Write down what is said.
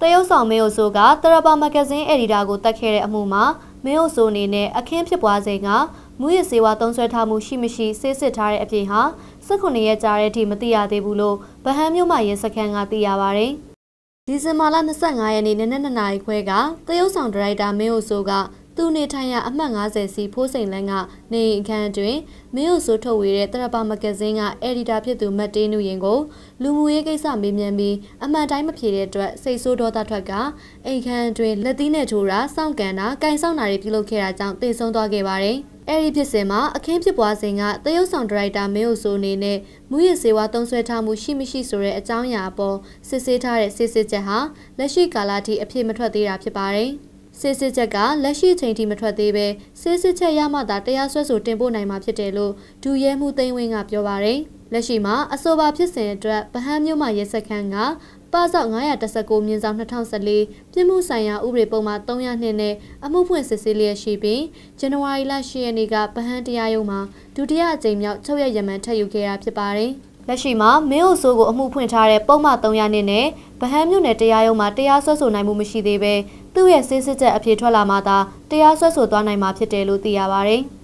တရုတ်ဆောင်မင်းအိုဆိုကတရပါမဂဇင်းအယ်ဒီတာကိုတတ်ခဲ့တဲ့အမှုမှာမင်းအိုဆိုအနေနဲ့အခင်းဖြစ်ပွားစဉ်ကမူရစေဝါသုံးဆွဲထားမှုရှိမရှိစစ်စစ်ထားတဲ့အပြင်ဟာ18ရက်ကြာတဲ့အထိမသိရသေးဘူးလို့ဗဟန်းမြို့မှာရဲစခန်းကသိရပါဗျ။ဒီဇင်ဘာလ25ရက်နေ့နနက်2နာရီခွဲကတရုတ်ဆောင်ဒါရိုက်တာမင်းအိုဆိုက သူနေထိုင်ရာအမှတ်50စီဖိုးစိန်လန်းကနေအခန်းတွင်မင်းအိုဆိုထုတ်ဝေတဲ့တရပါမဂဇင်းကအယ်ဒီတာဖြစ်သူမတ်တေးနုရင်ကိုလူမှုရေးကိစ္စမေးမြန်းပြီးအမှန်တိုင်းမဖြေတဲ့အတွက်စိတ်ဆိုးဒေါသထွက်ကအိမ်ခန်းတွင်လက်သီးနဲ့ထိုးတာစောင့်ကန်တာ၊ကင်ဆောင်တာတွေပြုလုပ်ခဲ့တာကြောင့်တေဆုံးသွားခဲ့ပါတယ်။အဲဒီဖြစ်စဉ်မှာအခင်းဖြစ်ပွားစဉ်ကတရုတ်ဆောင်ဒါရိုက်တာမင်းအိုဆိုအနေနဲ့မူရစေဝါသုံးဆွဲထားမှုရှိမရှိဆိုတဲ့အကြောင်းအရာအပေါ်စစ်ဆေးထားတဲ့စစ်စစ်ချက်ဟာလက်ရှိကာလထိအဖြစ်မထွက်သေးတာဖြစ်ပါတယ်။ စစ်စစ်ချက်ကလက်ရှိချိန်ထိမထွက်သေးပဲစစ်စစ်ချက်ရမှသာတရားစွဲဆိုတင်ပို့နိုင်မှာဖြစ်တယ်လို့ဒူရဲမှုသိန်းဝင်းကပြောပါတယ်။လက်ရှိမှာအဆိုပါဖြစ်စဉ်အတွက်ဗဟန်းမြို့မှာရဲစခန်းကပါဆောက်919မြင်းဆောင်2014ပြည်မှုဆိုင်ရာဥပဒေပုံမှန်302နဲ့အမှုဖွင့်စစ်ဆေးလျက်ရှိပြီးဇန်နဝါရီလ10ရက်နေ့ကဗဟန်းတရားရုံးမှာဒုတိယအကြိမ်မြောက်ချုပ်ရရမန်ထပ်ယူခဲ့တာဖြစ်ပါတယ်။လက်ရှိမှာမင်းအိုဆိုးကိုအမှုဖွင့်ထားတဲ့ပုံမှန်300နှစ်နဲ့ဗဟန်းမြို့နယ်တရားရုံးမှာတရားစွဲဆိုနိုင်မှုမရှိသေးပဲ သူ့ရဲ့စစ်စစ်ချက်အဖြစ်ထွက်လာမှသာတရားစွဲဆိုသွားနိုင်မှာဖြစ်တယ်လို့သိရပါတယ်။